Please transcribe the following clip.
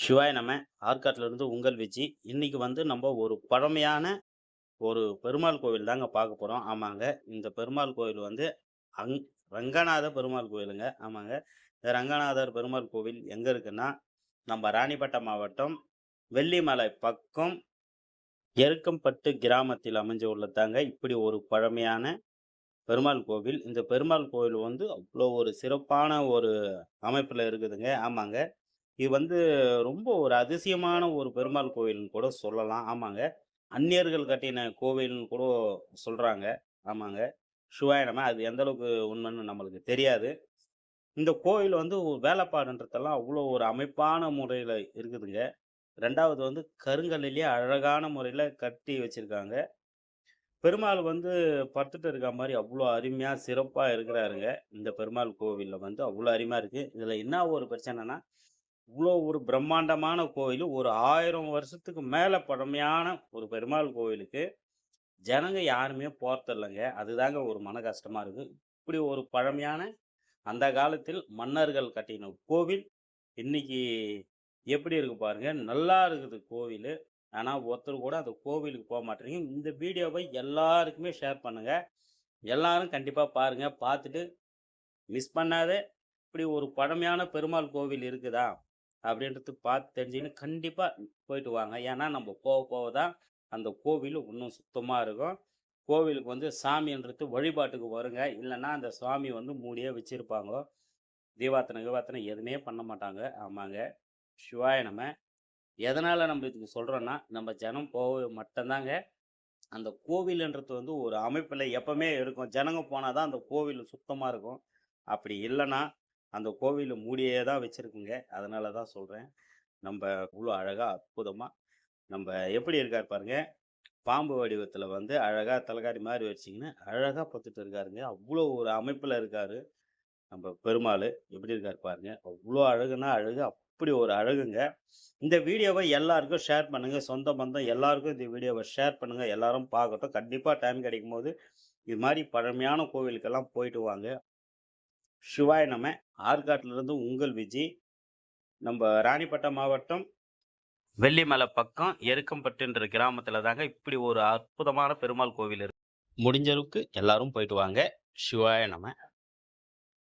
சிவாய் நம்ம ஆற்காட்டிலிருந்து உங்கள் விஜி. இன்னைக்கு வந்து நம்ம ஒரு பழமையான ஒரு பெருமாள் கோவில் தாங்க பார்க்க போகிறோம் ஆமாங்க. இந்த பெருமாள் கோவில் வந்து அங் ரங்கநாத பெருமாள் கோவிலுங்க. ஆமாங்க. இந்த ரங்கநாதர் பெருமாள் கோவில் எங்கே இருக்குன்னா நம்ம ராணிப்பட்டம் மாவட்டம் வெள்ளிமலை பக்கம் எருக்கம்பட்டு கிராமத்தில் அமைஞ்சு உள்ளதாங்க இப்படி ஒரு பழமையான பெருமாள் கோவில். இந்த பெருமாள் கோவில் வந்து அவ்வளோ ஒரு சிறப்பான ஒரு அமைப்பில் இருக்குதுங்க. ஆமாங்க. இது வந்து ரொம்ப ஒரு அதிசயமான ஒரு பெருமாள் கோவில்னு கூட சொல்லலாம். ஆமாங்க. அந்நியர்கள் கட்டின கோவில்னு கூட சொல்கிறாங்க ஆமாங்க. சிவாயணமா அது எந்த அளவுக்கு உண்மைன்னு நம்மளுக்கு தெரியாது. இந்த கோவில் வந்து வேலைப்பாடுன்றதெல்லாம் அவ்வளோ ஒரு அமைப்பான முறையில் இருக்குதுங்க. ரெண்டாவது வந்து கருங்கல்லிலேயே அழகான முறையில் கட்டி வச்சுருக்காங்க. பெருமாள் வந்து படுத்துட்டு இருக்க மாதிரி அவ்வளோ அருமையாக சிறப்பாக இருக்கிறாருங்க. இந்த பெருமாள் கோவிலில் வந்து அவ்வளோ அருமையாக இருக்குது இதில் என்ன ஒரு பிரச்சனைனா இவ்வளோ ஒரு பிரம்மாண்டமான கோவில் ஒரு ஆயிரம் வருஷத்துக்கு மேலே பழமையான ஒரு பெருமாள் கோவிலுக்கு ஜனங்க யாருமே போகிறதில்லைங்க அதுதாங்க ஒரு மன கஷ்டமாக இருக்குது இப்படி ஒரு பழமையான அந்த காலத்தில் மன்னர்கள் கட்டின கோவில் இன்னைக்கு எப்படி இருக்கு பாருங்க. நல்லா இருக்குது கோவில். ஆனால் ஒருத்தர் கூட அந்த கோவிலுக்கு போக மாட்டேறீங்க. இந்த வீடியோவை எல்லாருக்குமே ஷேர் பண்ணுங்க. எல்லாரும் கண்டிப்பாக பாருங்க. பார்த்துட்டு மிஸ் பண்ணாதே இப்படி ஒரு பழமையான பெருமாள் கோவில் இருக்குதா? அப்படின்றது பார்த்து தெரிஞ்சுக்கின்னு கண்டிப்பாக போயிட்டு வாங்க. ஏன்னா நம்ம போக போக தான் அந்த கோவில் இன்னும் சுத்தமாக இருக்கும். கோவிலுக்கு வந்து சாமின்றது வழிபாட்டுக்கு வருங்க. இல்லைன்னா அந்த சுவாமி வந்து மூடியே வச்சுருப்பாங்க. தீபாத்தனை கீபாத்தனை எதுவுமே பண்ண மாட்டாங்க. ஆமாங்க. சிவாய நம்ம. எதனால் நம்ம இதுக்கு சொல்கிறோன்னா நம்ம ஜனம் போக மட்டும்தாங்க. அந்த கோவில்ன்றது வந்து ஒரு அமைப்பில் எப்பவுமே இருக்கும். ஜனங்க போனால் தான் அந்த கோவில் சுத்தமாக இருக்கும். அப்படி இல்லைன்னா அந்த கோவில் மூடியே தான் வச்சுருக்குங்க. அதனால தான் சொல்கிறேன் நம்ம இவ்வளோ அழகாக அற்புதமாக நம்ம எப்படி இருக்கார் பாருங்க. பாம்பு வடிவத்தில் வந்து அழகாக தலைகாரி மாதிரி வச்சிங்கன்னா அழகாக பத்துட்டு இருக்காருங்க. அவ்வளோ ஒரு அமைப்பில் இருக்கார். நம்ம பெருமாள் எப்படி இருக்காரு பாருங்க. அவ்வளோ அழகுனா அழகு அப்படி ஒரு அழகுங்க. இந்த வீடியோவை எல்லாருக்கும் ஷேர் பண்ணுங்கள் சொந்த பந்தம் எல்லாருக்கும் இந்த வீடியோவை ஷேர் பண்ணுங்கள் எல்லாரும் பார்க்கட்டும். கண்டிப்பாக டைம் கிடைக்கும் போது இது மாதிரி பழமையான கோவிலுக்கெல்லாம் போயிட்டு வாங்க. சிவாய் நம்ம ஆற்காட்டிலிருந்து உங்கள் விஜி நம்ம ராணிப்பட்டம் மாவட்டம் வெள்ளிமலை பக்கம் எருக்கம்பட்டுன்ற கிராமத்தில் தாங்க இப்படி ஒரு அற்புதமான பெருமாள் கோவில் இருக்கு. முடிஞ்ச அளவுக்கு எல்லாரும் போயிட்டு வாங்க. சிவாய நம்ம